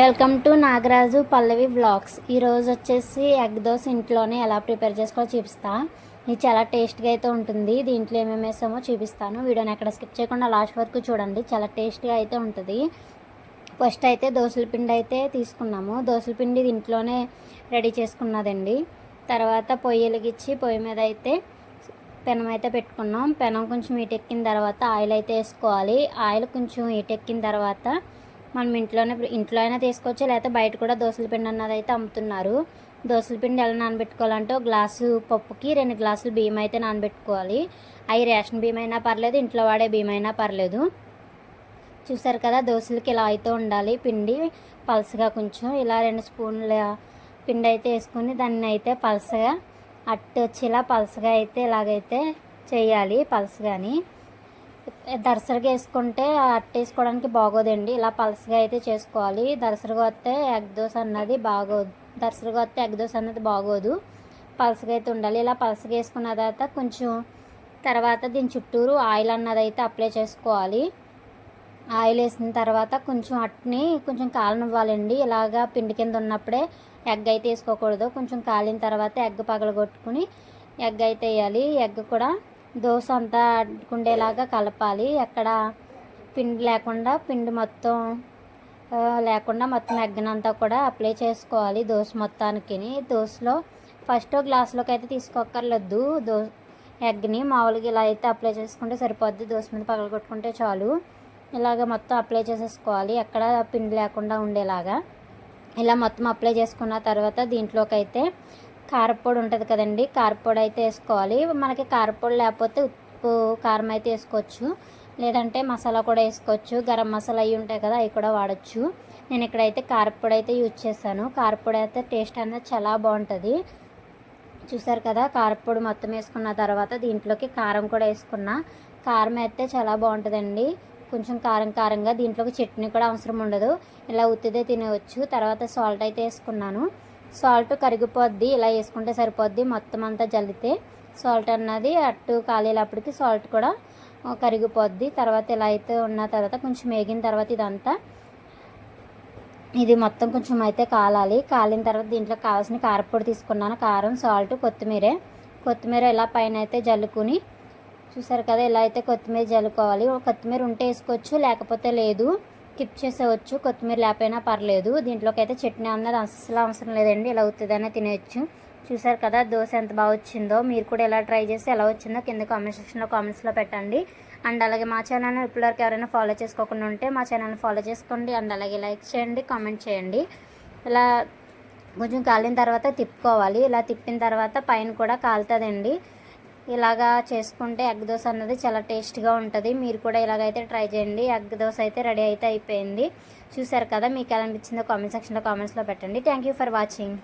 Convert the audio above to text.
Welcome to Nagaraju Pallavi blogs ఈరోజు వచ్చేసి egg dosa ఇంట్లోనే ఎలా ప్రిపేర్ చేసుకోవాలో చూపిస్తా. ఇది చాలా టేస్ట్గా అయితే ఉంటుంది. దీంట్లో ఏమేమి వేసామో చూపిస్తాను. వీడియోని ఎక్కడ స్కిప్ చేయకుండా లాస్ట్ వరకు చూడండి. చాలా టేస్ట్గా అయితే ఉంటుంది. ఫస్ట్ అయితే దోశల పిండి అయితే తీసుకున్నాము. దోశల పిండి దీంట్లోనే ఇంట్లోనే రెడీ చేసుకున్నదండి. తర్వాత పొయ్యి వెలిగించి పొయ్యి మీద అయితే పెనం అయితే పెట్టుకున్నాం. పెనం కొంచెం ఈటెక్కిన తర్వాత ఆయిల్ అయితే వేసుకోవాలి. ఆయిల్ కొంచెం ఈటెక్కిన తర్వాత మనం ఇంట్లోనే ఇంట్లో అయినా తీసుకోవచ్చు లేకపోతే బయట కూడా దోశల పిండి అన్నది అయితే అమ్ముతున్నారు. దోశల పిండి ఎలా నానబెట్టుకోవాలంటే ఒక గ్లాసు పప్పుకి రెండు గ్లాసులు బియ్యం అయితే నానబెట్టుకోవాలి. అవి రేషన్ బియ్యం అయినా పర్లేదు ఇంట్లో వాడే బియ్యం అయినా పర్లేదు. చూసారు కదా దోశలకి ఇలా అయితే ఉండాలి. పిండి పలసగా కొంచెం ఇలా రెండు స్పూన్ల పిండి అయితే వేసుకొని దాన్ని అయితే పలసగా అట్టు వచ్చేలా పలసగా అయితే ఇలాగైతే చేయాలి పలసగాని. దరసరిగా వేసుకుంటే అట్టేసుకోవడానికి బాగోదండి. ఇలా పలసగా అయితే చేసుకోవాలి. దరసరిగా వస్తే ఎగ్ దోశ అన్నది బాగోదు. దరసరిగా వస్తే ఎగ్ దోశ అన్నది బాగోదు. పలసగా అయితే ఉండాలి. ఇలా పలసగా వేసుకున్న తర్వాత కొంచెం తర్వాత దీని చుట్టూరు ఆయిల్ అన్నది అయితే అప్లై చేసుకోవాలి. ఆయిల్ వేసిన తర్వాత కొంచెం అట్ని కొంచెం కాలనివ్వాలండి. ఇలాగా పిండి కింద ఉన్నప్పుడే ఎగ్ అయితే వేసుకోకూడదు. కొంచెం కాలిన తర్వాత ఎగ్ పగలగొట్టుకుని ఎగ్ అయితే వేయాలి. ఎగ్ కూడా దోశ అంతా అడ్డుకుండేలాగా కలపాలి. ఎక్కడ పిండి లేకుండా పిండి మొత్తం లేకుండా మొత్తం ఎగ్గనంతా కూడా అప్లై చేసుకోవాలి దోశ మొత్తానికి దోశలో ఫస్ట్ గ్లాసులోకి అయితే తీసుకోక్కర్లేదు. దో ఎగ్ని మామూలుగా ఇలా అయితే అప్లై చేసుకుంటే సరిపోద్ది. దోశ మీద పగలగొట్టుకుంటే చాలు. ఇలాగ మొత్తం అప్లై చేసేసుకోవాలి. ఎక్కడ పిండి లేకుండా ఉండేలాగా. ఇలా మొత్తం అప్లై చేసుకున్న తర్వాత దీంట్లోకి అయితే కారపొడి ఉంటుంది కదండి కారపొడి అయితే వేసుకోవాలి. మనకి కారపొడి లేకపోతే ఉప్పు కారం అయితే వేసుకోవచ్చు. లేదంటే మసాలా కూడా వేసుకోవచ్చు. గరం మసాలా అవి ఉంటాయి కదా అవి కూడా వాడచ్చు. నేను ఇక్కడైతే కారపొడి అయితే యూజ్ చేశాను. కారపొడి అయితే టేస్ట్ అనేది చాలా బాగుంటుంది. చూసారు కదా కారపొడి మొత్తం వేసుకున్న తర్వాత దీంట్లోకి కారం కూడా వేసుకున్నా. కారం అయితే చాలా బాగుంటుందండి. కొంచెం కారం కారంగా దీంట్లోకి చట్నీ కూడా అవసరం ఉండదు. ఇలా ఉత్తిదే తినవచ్చు. తర్వాత సాల్ట్ అయితే వేసుకున్నాను. సాల్ట్ కరిగిపోద్ది ఇలా వేసుకుంటే సరిపోద్ది. మొత్తం అంతా జల్లితే సాల్ట్ అన్నది అట్టు కాలేటప్పటికి సాల్ట్ కూడా కరిగిపోద్ది. తర్వాత ఇలా అయితే ఉన్న తర్వాత కొంచెం వేగిన తర్వాత ఇదంతా ఇది మొత్తం కొంచెం అయితే కాలాలి. కాలిన తర్వాత దీంట్లో కావాల్సిన కారపొడి తీసుకున్నాను. కారం సాల్ట్ కొత్తిమీర. కొత్తిమీర ఇలా పైన అయితే జల్లుకుని చూసారు కదా ఇలా అయితే కొత్తిమీర జల్లుకోవాలి. కొత్తిమీర ఉంటే వేసుకోవచ్చు లేకపోతే లేదు. స్కిప్ చేసేవచ్చు. కొత్తిమీర లేకపోయినా పర్లేదు. దీంట్లోకి అయితే చట్నీ అన్నది అస్సలు అవసరం లేదండి. ఇలా అవుతుందనే తినేయచ్చు. చూసారు కదా దోశ ఎంత బాగా వచ్చిందో. మీరు కూడా ఎలా ట్రై చేసి ఎలా వచ్చిందో కింద కామెంట్ సెక్షన్లో కామెంట్స్లో పెట్టండి. అండ్ అలాగే మా ఛానల్ని ఇప్పటివరకు ఎవరైనా ఫాలో చేసుకోకుండా ఉంటే మా ఛానల్ని ఫాలో చేసుకోండి. అండ్ అలాగే లైక్ చేయండి కామెంట్ చేయండి. ఇలా కొంచెం కాలిన తర్వాత తిప్పుకోవాలి. ఇలా తిప్పిన తర్వాత పైన కూడా కాలుతుందండి. ఇలాగా చేసుకుంటే ఎగ్ దోశ అన్నది చాలా టేస్ట్గా ఉంటుంది. మీరు కూడా ఇలాగైతే ట్రై చేయండి. ఎగ్ దోశ అయితే రెడీ అయితే అయిపోయింది. చూసారు కదా మీకు ఎలా అనిపించిందో కామెంట్ సెక్షన్లో కామెంట్స్లో పెట్టండి. Thank you for watching.